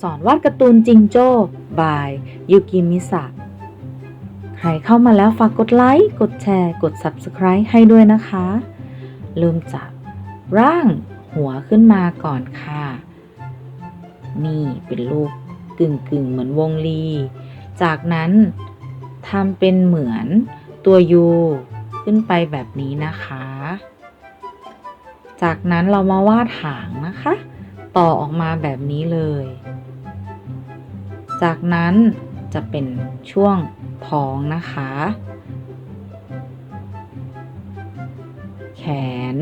สอนวาดการ์ตูนจิงโจ้บายยูกิมิสะใครเข้ามาแล้วฝากกดไลค์กดแชร์ กด Subscribe ให้ด้วยนะคะ เริ่มจากร่างหัวขึ้นมาก่อนค่ะ นี่เป็นรูปกึ่งกึ่งๆเหมือนวงลี จากนั้นทำเป็นเหมือนตัวยูขึ้นไปแบบนี้นะคะ จากนั้นเรามาวาดหางนะคะ ต่อออกมาแบบนี้เลย จากนั้นจะเป็นช่วงท้องนะคะ แขน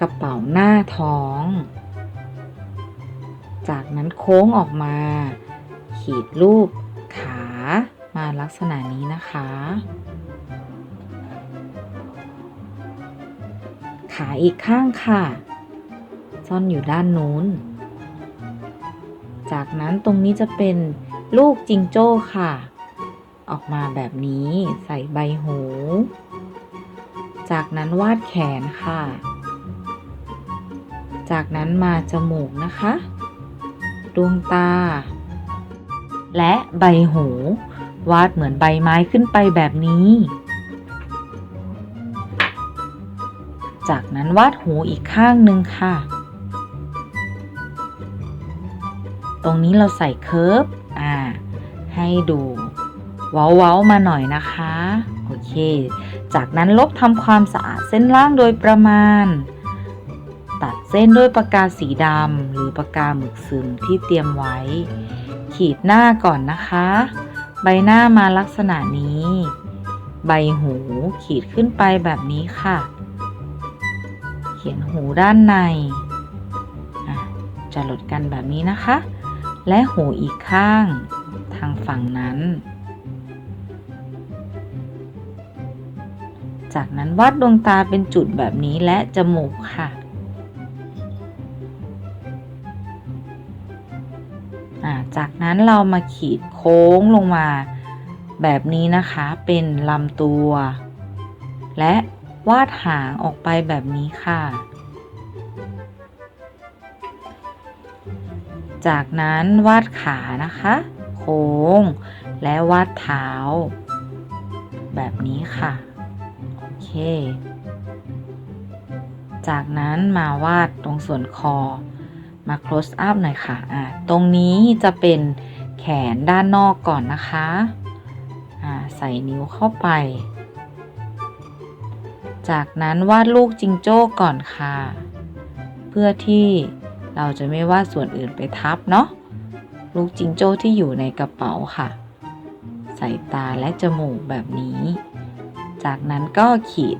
กระเป๋าหน้าท้อง จากนั้นโค้งออกมา ขีดรูปขามาลักษณะนี้นะคะ ขาอีกข้างค่ะ ซ่อนอยู่ด้านนู้น จากนั้นตรงนี้จะเป็นลูกจิงโจ้ค่ะ ออกมาแบบนี้ใส่ใบหู จากนั้นวาดแขนค่ะ จากนั้นมาจมูกนะคะ ดวงตา และใบหู วาดเหมือนใบไม้ขึ้นไปแบบนี้ จากนั้นวาดหูอีกข้างหนึ่งค่ะ ตรงนี้เราใส่เคิร์ฟอ่า ให้ดูเว้าๆมาหน่อยนะคะ โอเค จากนั้นลบทำความสะอาดเส้นล่างโดยประมาณ ตัดเส้นด้วยปากกาสีดำหรือปากกาหมึกซึมที่เตรียมไว้ ขีดหน้าก่อนนะคะ ใบหน้ามาลักษณะนี้ ใบหูขีดขึ้นไปแบบนี้ค่ะ เขียนหูด้านในจะหลดกันแบบนี้นะคะ และหูอีกข้าง ทางฝั่งนั้น จากนั้นวาดดวงตาเป็นจุดแบบนี้และจมูกค่ะจากนั้นเรามาขีดโค้งลงมาแบบนี้นะคะเป็นลำตัว และวาดหางออกไปแบบนี้ค่ะ จากนั้นวาดขานะคะ โค้ง และวาดเท้า แบบนี้ค่ะ โอเค จากนั้นมาวาดตรงส่วนคอ มา close up หน่อยค่ะอ่าตรงนี้จะเป็นแขนด้านนอกก่อนนะคะอ่าใส่นิ้วเข้าไป จากนั้นวาดลูกจิงโจ้ก่อนค่ะ เพื่อที่ เราจะไม่ว่าส่วนอื่นไปทับเนาะลูกจิงโจ้ที่อยู่ในกระเป๋าค่ะ ใส่ตาและจมูกแบบนี้ จากนั้นก็ขีด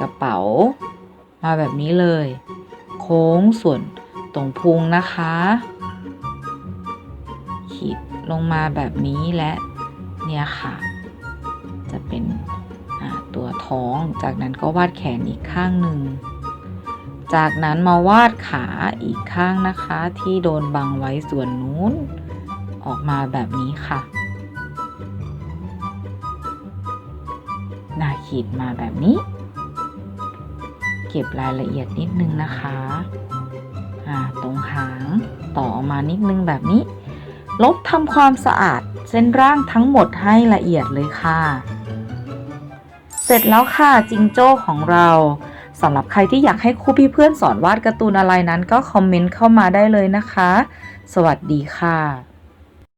กระเป๋า มาแบบนี้เลย โค้งส่วนตรงพุงนะคะ ขีดลงมาแบบนี้และเนี่ยค่ะ จะเป็นตัวท้องจากนั้นก็วาดแขนอีกข้างหนึ่ง จากนั้นมาวาดขาอีกข้างนะคะที่โดนบังไว้ส่วนนู้น ออกมาแบบนี้ค่ะนาขีดมาแบบนี้ เก็บรายละเอียดนิดนึงนะคะตรงหางต่อออกมานิดนึงแบบนี้ ลบทำความสะอาดเส้นร่างทั้งหมดให้ละเอียดเลยค่ะ เสร็จแล้วค่ะจิงโจ้ของเรา สำหรับใครที่อยากให้ครูพี่เพื่อนสอนวาดการ์ตูนอะไรนั้นก็คอมเมนต์เข้ามาได้เลยนะคะ สวัสดีค่ะ